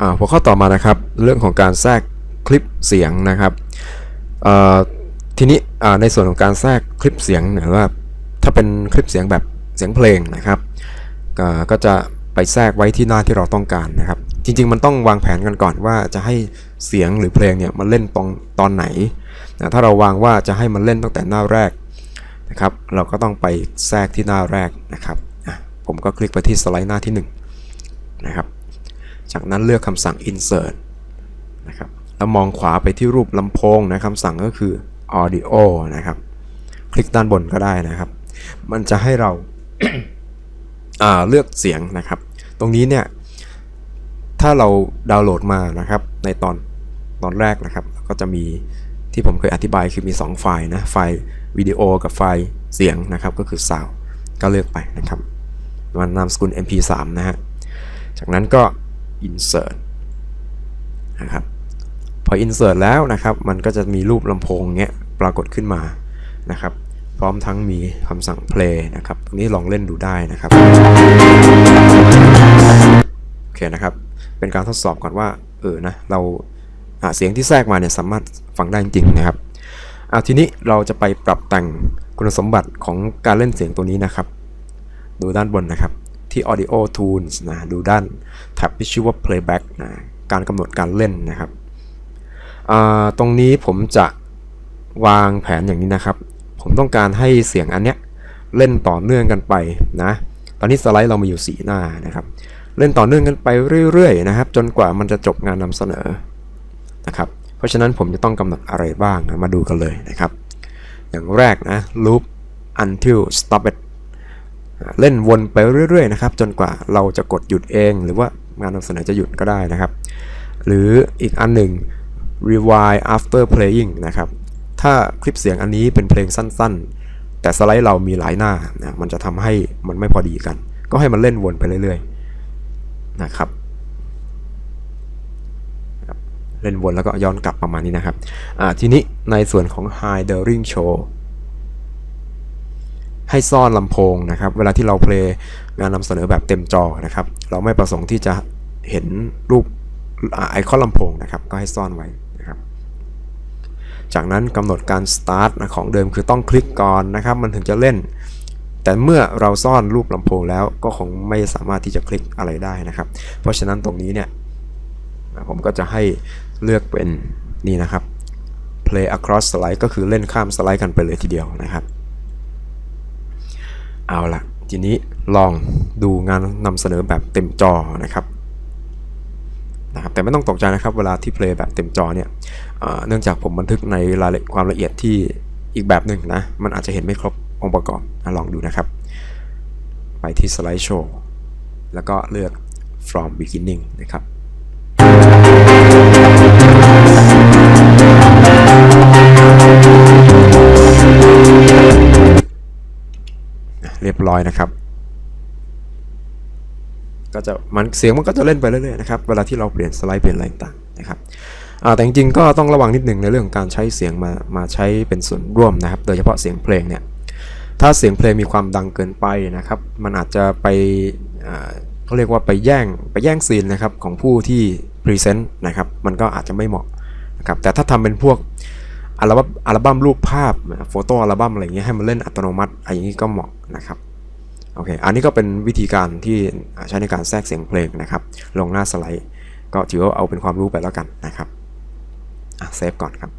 อ่าหัวข้อต่อมานะครับ เรื่องของการแทรกคลิปเสียงนะครับอ่อทีนี้อ่าในส่วนของการแทรกคลิปเสียงเนี่ยว่าถ้าเป็นคลิปเสียงแบบเสียงเพลงนะครับก็ก็จะไปแทรกไว้ที่หน้าที่เราต้องการนะครับ จริง ๆ มันต้องวางแผนกันก่อนว่าจะให้เสียงหรือเพลงเนี่ยมันเล่นตรงตอนไหนนะถ้าเราวางว่าจะให้มันเล่นตั้งแต่หน้าแรกนะครับ เราก็ต้องไปแทรกที่หน้าแรกนะครับอะผมก็คลิกไปที่สไลด์หน้าที่หนึ่งนะครับ จากนั้นเลือกคำสั่ง insert นะครับแล้วมองขวาไปที่รูปลำโพงนะคำสั่งก็คือ audio นะครับ คลิกด้านบนก็ได้นะครับ มันจะให้เราอ่าเลือกเสียงนะครับ ตรงนี้เนี่ย ถ้าเราดาวน์โหลดมานะครับ ในตอนตอนแรกนะครับ ก็จะมีที่ผมเคยอธิบายคือมี 2 ไฟล์นะ ไฟล์วิดีโอกับไฟล์เสียงนะครับ ก็คือ sound ก็เลือกไปนะครับมันนามสกุล mp3 นะฮะ จากนั้นก็ insert นะครับพอ insert แล้วนะครับ มันก็จะมีรูปลำโพงเงี้ยปรากฏขึ้นมานะครับ พร้อมทั้งมีคำสั่ง play นะครับ ตรงนี้ลองเล่นดูได้นะครับ โอเคนะครับ เป็นการทดสอบก่อนว่า เออนะ เราเสียงที่แทรกมาเนี่ยสามารถฟังได้จริงนะครับอาทีนี้เราจะไปปรับแต่งคุณสมบัติของการเล่นเสียงตัวนี้นะครับ ดูด้านบนนะครับ ที่ audio tools นะดูด้านแท็บที่ชื่อว่า playback นะการกำหนดการเล่นนะครับ ตรงนี้ผมจะวางแผนอย่างนี้นะครับ ผมต้องการให้เสียงอันเนี้ยเล่นต่อเนื่องกันไปนะ ตอนนี้สไลด์เรามาอยู่สีหน้านะครับ เล่นต่อเนื่องกันไปเรื่อยๆนะครับ จนกว่ามันจะจบงานนำเสนอนะครับ เพราะฉะนั้นผมจะต้องกำหนดอะไรบ้างนะมาดูกันเลยนะครับ อย่างแรกนะ loop until stop it เล่นวนไปเรื่อยๆนะครับจนกว่าเราจะกดหยุดเอง หรือว่างานนำเสนอจะหยุดก็ได้นะครับ หรืออีกอันหนึ่ง rewind after playing นะครับถ้าคลิปเสียงอันนี้เป็นเพลงสั้นๆ แต่สไลด์เรามีหลายหน้านะมันจะทำให้มันไม่พอดีกัน ก็ให้มันเล่นวนไปเรื่อยๆนะครับเล่นวนแล้วก็ย้อนกลับประมาณนี้นะครับทีนี้ในส่วนของ high during show ให้ซ่อนลำโพงนะครับ เวลาที่เราเพลงงานนำเสนอแบบเต็มจอนะครับ เราไม่ประสงค์ที่จะเห็นรูปไอคอนลำโพงนะครับ ก็ให้ซ่อนไว้นะครับ จากนั้นกำหนดการ start นะของเดิมคือต้องคลิกก่อนนะครับ มันถึงจะเล่น แต่เมื่อเราซ่อนรูปลำโพงแล้วก็คงไม่สามารถที่จะคลิกอะไรได้นะครับ เพราะฉะนั้นตรงนี้เนี่ยผมก็จะให้เลือกเป็นนี่นะครับ play across slide ก็คือเล่นข้ามสไลด์กันไปเลยทีเดียวนะครับ เอาละทีนี้ลองดูงานนำเสนอแบบเต็มจอนะครับนะครับแต่ไม่ต้องตกใจนะครับเวลาที่เพลย์แบบเต็มจอเนี่ยเนื่องจากผมบันทึกในรายละความละเอียดที่อีกแบบหนึ่งนะ มันอาจจะเห็นไม่ครบองค์ประกอบนะลองดูนะครับ ไปที่สไลด์โชว์แล้วก็เลือก from beginning นะครับ รียบร้อยนะครับ ก็จะมันเสียงมันก็จะเล่นไปเรื่อยๆนะครับเวลาที่เราเปลี่ยนสไลด์เปลี่ยนอะไรต่างๆนะครับแต่จริงๆก็ต้องระวังนิดหนึ่งในเรื่องของการใช้เสียงมามาใช้เป็นส่วนร่วมนะครับ โดยเฉพาะเสียงเพลงเนี่ยถ้าเสียงเพลงมีความดังเกินไปนะครับ มันอาจจะไปเขาเรียกว่าไปแย่งไปแย่งซีนนะครับของผู้ที่พรีเซนต์นะครับ มันก็อาจจะไม่เหมาะนะครับแต่ถ้าทำเป็นพวก อัลบั้มอัลบั้มรูปภาพโฟโต้อัลบั้มอะไรเงี้ยให้มันเล่นอัตโนมัติอะไรอย่างนี้ก็เหมาะนะครับโอเคอันนี้ก็เป็นวิธีการที่ใช้ในการแทรกเสียงเพลงนะครับ ลงหน้าสไลด์ ก็ถือว่าเอาเป็นความรู้ไปแล้วกันนะครับอะเซฟก่อนครับ